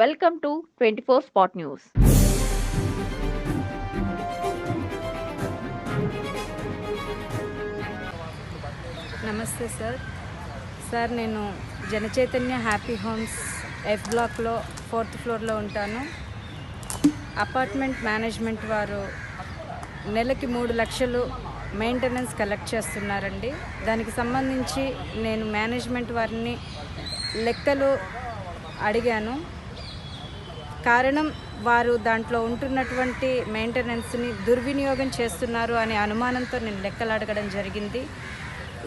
Welcome to twenty four spot news. నమస్తే sir. Sir నేను Janachaitanya happy homes F బ్లాక్లో fourth ఫ్లోర్లో ఉంటాను. అపార్ట్మెంట్ మేనేజ్మెంట్ వారు నెలకి మూడు లక్షలు మెయింటెనెన్స్ కలెక్ట్ చేస్తున్నారండి. దానికి సంబంధించి నేను మేనేజ్మెంట్ వారిని లెక్కలు అడిగాను. కారణం వారు దాంట్లో ఉంటున్నటువంటి మెయింటెనెన్స్ని దుర్వినియోగం చేస్తున్నారు అనే అనుమానంతో నేను లెక్కలు అడగడం జరిగింది.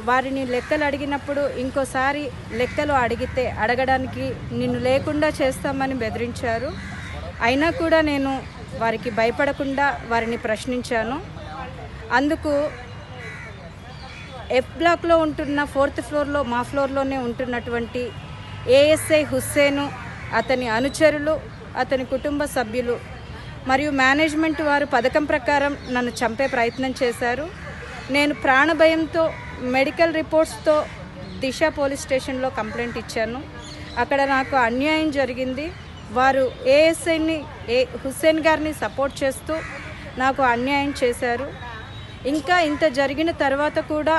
వారిని లెక్కలు అడిగినప్పుడు ఇంకోసారి లెక్కలు అడిగితే అడగడానికి నిన్ను లేకుండా చేస్తామని బెదిరించారు. అయినా కూడా నేను వారికి భయపడకుండా వారిని ప్రశ్నించాను. అందుకు ఎఫ్ బ్లాక్లో ఉంటున్న ఫోర్త్ ఫ్లోర్లో మా ఫ్లోర్లోనే ఉంటున్నటువంటి ఏఎస్ఐ హుస్సేను అతని అనుచరులు అతని కుటుంబ సభ్యులు మరియు మేనేజ్మెంట్ వారు పథకం ప్రకారం నన్ను చంపే ప్రయత్నం చేశారు. నేను ప్రాణభయంతో మెడికల్ రిపోర్ట్స్తో దిశ పోలీస్ స్టేషన్లో కంప్లైంట్ ఇచ్చాను. అక్కడ నాకు అన్యాయం జరిగింది. వారు ఏఎస్ఐని ఏ హుస్సేన్ గారిని సపోర్ట్ చేస్తూ నాకు అన్యాయం చేశారు. ఇంకా ఇంత జరిగిన తర్వాత కూడా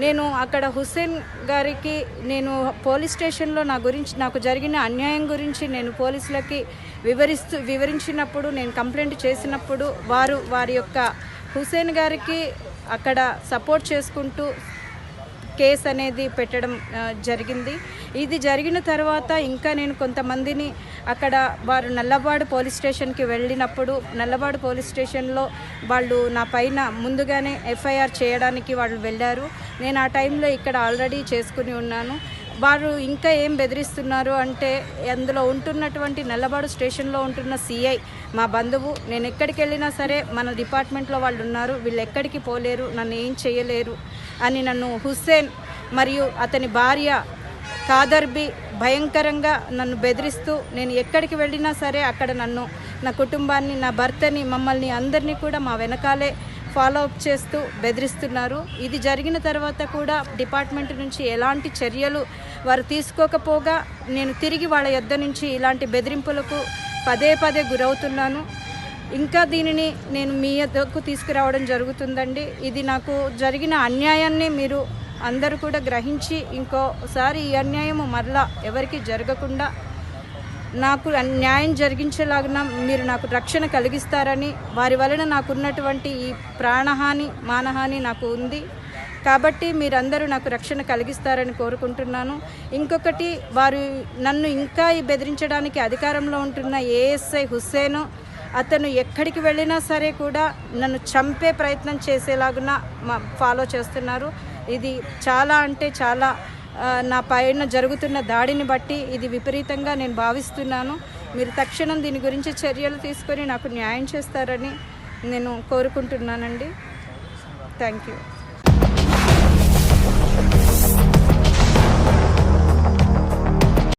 నేను అక్కడ హుస్సేన్ గారికి నేను పోలీస్ స్టేషన్లో నా గురించి నాకు జరిగిన అన్యాయం గురించి నేను పోలీసులకి వివరిస్తూ వివరించినప్పుడు నేను కంప్లైంట్ చేసినప్పుడు వారు వారి యొక్క హుస్సేన్ గారికి అక్కడ సపోర్ట్ చేసుకుంటూ కేసు అనేది పెట్టడం జరిగింది. ఇది జరిగిన తర్వాత ఇంకా నేను కొంతమందిని అక్కడ వారు నల్లబాడు పోలీస్ స్టేషన్కి వెళ్ళినప్పుడు నల్లబాడు పోలీస్ స్టేషన్లో వాళ్ళు నా పైన ముందుగానే ఎఫ్ఐఆర్ చేయడానికి వాళ్ళు వెళ్ళారు. నేను ఆ టైంలో ఇక్కడ ఆల్రెడీ చేసుకుని ఉన్నాను. వారు ఇంకా ఏం బెదిరిస్తున్నారు అంటే అందులో ఉంటున్నటువంటి నల్లబాడు స్టేషన్లో ఉంటున్న సిఐ మా బంధువు నేను ఎక్కడికి వెళ్ళినా సరే మన డిపార్ట్మెంట్లో వాళ్ళు ఉన్నారు వీళ్ళు ఎక్కడికి పోలేరు నన్ను ఏం చేయలేరు అని నన్ను హుస్సేన్ మరియు అతని భార్య కాదర్బి భయంకరంగా నన్ను బెదిరిస్తూ నేను ఎక్కడికి వెళ్ళినా సరే అక్కడ నన్ను నా కుటుంబాన్ని నా భర్తని మమ్మల్ని అందరినీ కూడా మా వెనకాలే ఫాలో అప్ చేస్తూ బెదిరిస్తున్నారు. ఇది జరిగిన తర్వాత కూడా డిపార్ట్మెంట్ నుంచి ఎలాంటి చర్యలు వారు తీసుకోకపోగా నేను తిరిగి వాళ్ళ యొద్ద నుంచి ఇలాంటి బెదిరింపులకు పదే పదే గురవుతున్నాను. ఇంకా దీనిని నేను మీ యొద్దకు తీసుకురావడం జరుగుతుందండి. ఇది నాకు జరిగిన అన్యాయాన్ని మీరు అందరూ కూడా గ్రహించి ఇంకోసారి ఈ అన్యాయము మరలా ఎవరికి జరగకుండా నాకు న్యాయం జరిగించేలాగిన మీరు నాకు రక్షణ కలిగిస్తారని వారి వలన నాకున్నటువంటి ఈ ప్రాణహాని మానహాని నాకు ఉంది. కాబట్టి మీరందరూ నాకు రక్షణ కలిగిస్తారని కోరుకుంటున్నాను. ఇంకొకటి వారు నన్ను ఇంకా ఈ బెదిరించడానికి అధికారంలో ఉంటున్న ఏఎస్ఐ హుస్సేను అతను ఎక్కడికి వెళ్ళినా సరే కూడా నన్ను చంపే ప్రయత్నం చేసేలాగున మా- ఫాలో చేస్తున్నారు. ఇది చాలా అంటే చాలా నా పైన జరుగుతున్న దాడిని బట్టి ఇది విపరీతంగా నేను భావిస్తున్నాను. మీరు తక్షణం దీని గురించి చర్యలు తీసుకొని నాకు న్యాయం చేస్తారని నేను కోరుకుంటున్నానండి. Thank you.